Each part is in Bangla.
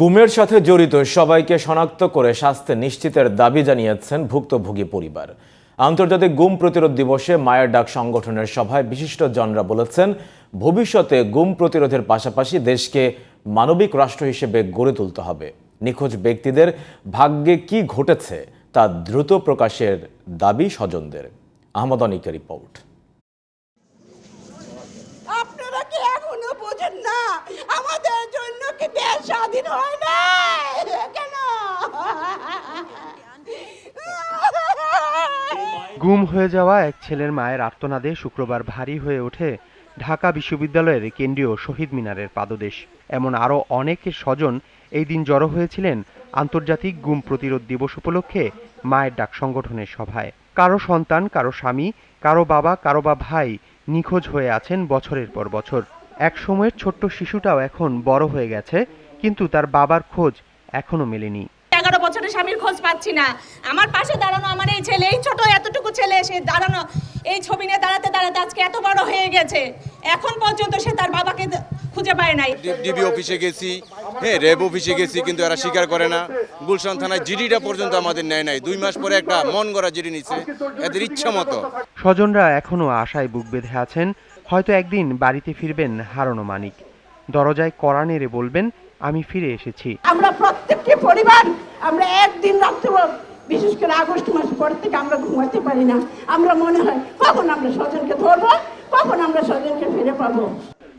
গুমের সাথে জড়িত সবাইকে শনাক্ত করে শাস্তি নিশ্চিতের দাবি জানিয়েছেন ভুক্তভোগী পরিবার। আন্তর্জাতিক গুম প্রতিরোধ দিবসে মায়ের ডাক সংগঠনের সভায় বিশিষ্ট জনরা বলেছেন, ভবিষ্যতে গুম প্রতিরোধের পাশাপাশি দেশকে মানবিক রাষ্ট্র হিসেবে গড়ে তুলতে হবে। নিখোঁজ ব্যক্তিদের ভাগ্যে কি ঘটেছে তা দ্রুত প্রকাশের দাবি স্বজনদের। আহমদ অনিকের রিপোর্ট আপনারা কি এখনও বোঝেন না আমাদের জন্য কি দেশ স্বাধীন হয় না কেন গুম হয়ে যাওয়া এক ছেলের মায়ের আর্তনাদে শুক্রবার ভারী হয়ে ওঠে ঢাকা বিশ্ববিদ্যালয়ের কেন্দ্রীয় শহীদ মিনারের পাদদেশ। এমন আরও অনেকের স্বজন এই দিন জড়ো হয়েছিলেন আন্তর্জাতিক গুম প্রতিরোধ দিবস উপলক্ষে মায়ের ডাক সংগঠনের সভায়। কারও সন্তান, কারও স্বামী, কারও বাবা, কারও বা ভাই নিখোঁজ হয়ে আছেন বছরের পর বছর। এক সময়ের ছোট্ট শিশুটাও এখন বড় হয়ে গেছে, কিন্তু তার বাবার খোঁজ এখনও মেলেনি। এগারো বছরের স্বামীর খোঁজ পাচ্ছি না। আমার পাশে দাঁড়ানো আমার এই ছেলে এই ছোট এতটুকু ছেলে সে দাঁড়ানো এই ছবি নিয়ে দাঁড়াতে দাঁড়াতে আজকে এত বড় হয়ে গেছে। এখন পর্যন্ত সে তার বাবাকে খুঁজে পায় নাই। ডিবি অফিসে গেছি হ্যাঁ র্যাব অফিসে গেছি কিন্তু এরা স্বীকার করে না। গুলশান থানায় জিডিটা পর্যন্ত আমাদের নেয় নাই। দুই মাস পরে একটা মন গড়া জিডি নিচ্ছে এদের ইচ্ছা মতো। স্বজনরা এখনও আশায় বুক বেঁধে আছেন হয়তো একদিন বাড়িতে ফিরবেন হারানো মানিক। দরজায় কড়া নেড়ে বলবেন আমি ফিরে এসেছি। আমরা প্রত্যেকটি পরিবার আমরা একদিন রাত্রে বিশেষ করে আগস্ট মাস পর থেকে আমরা ঘুমাতে পারি না। আমরা মনে হয় কখন আমরা স্বজনকে ধরবো কখন আমরা স্বজনকে ফিরে পাবো?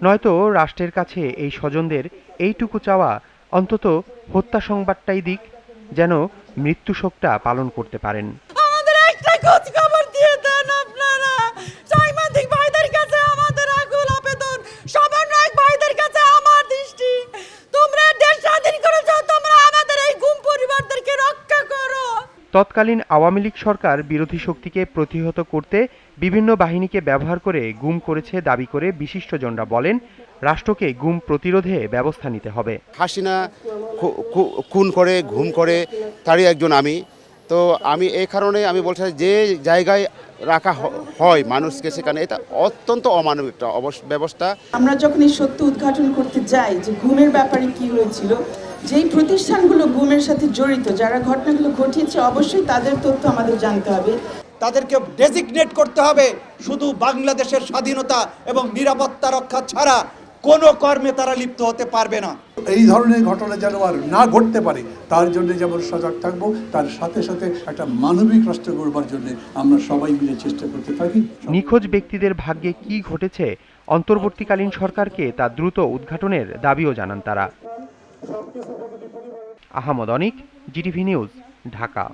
নয়তো রাষ্ট্রের কাছে এই স্বজনদের এইটুকু চাওয়া অন্তত হত্যা সংবাদটাই দিক যেন মৃত্যু শোকটা পালন করতে পারেন। আমাদের একটা খোঁজ তৎকালীন আওয়ামী লীগ সরকার বিরোধী শক্তিকে প্রতিহত করতে বিভিন্ন বাহিনীকে ব্যবহার করে গুম করেছে দাবি করে বিশিষ্টজনরা বলেন রাষ্ট্রকে গুম প্রতিরোধে ব্যবস্থা নিতে হবে। হাসিনা খুন করে ঘুম করে তারই একজন আমি। তো আমি এই কারণে আমি বলছি যে জায়গায় রাখা হ- হয় মানুষকে সেখানে এটা অত্যন্ত অমানবিক একটা ব্যবস্থা। আমরা যখন এই সত্য উদ্ঘাটন করতে যাই যে ঘুমের ব্যাপারে কি হয়েছিল যেই প্রতিষ্ঠানগুলো ঘুমের সাথে জড়িত যারা ঘটনাগুলো ঘটিয়েছে অবশ্যই তাদের তথ্য আমাদের জানতে হবে। তাদেরকে ডেজিগনেট করতে হবে শুধু বাংলাদেশের স্বাধীনতা এবং নিরাপত্তা রক্ষা ছাড়া কোনো কর্মে তারা লিপ্ত হতে পারবে না। এই ধরনের ঘটনা যেন আর না ঘটতে পারে তার জন্য যেমন সজাগ থাকব তার সাথে সাথে একটা মানবিক রাষ্ট্র গড়বার জন্য আমরা সবাই মিলে চেষ্টা করতে থাকি। নিখোঁজ ব্যক্তিদের ভাগ্যে কি ঘটেছে অন্তর্বর্তীকালীন সরকারকে তা দ্রুত উদ্ঘাটনের দাবিও জানান তারা। Ahmad Anik GTV news Dhaka.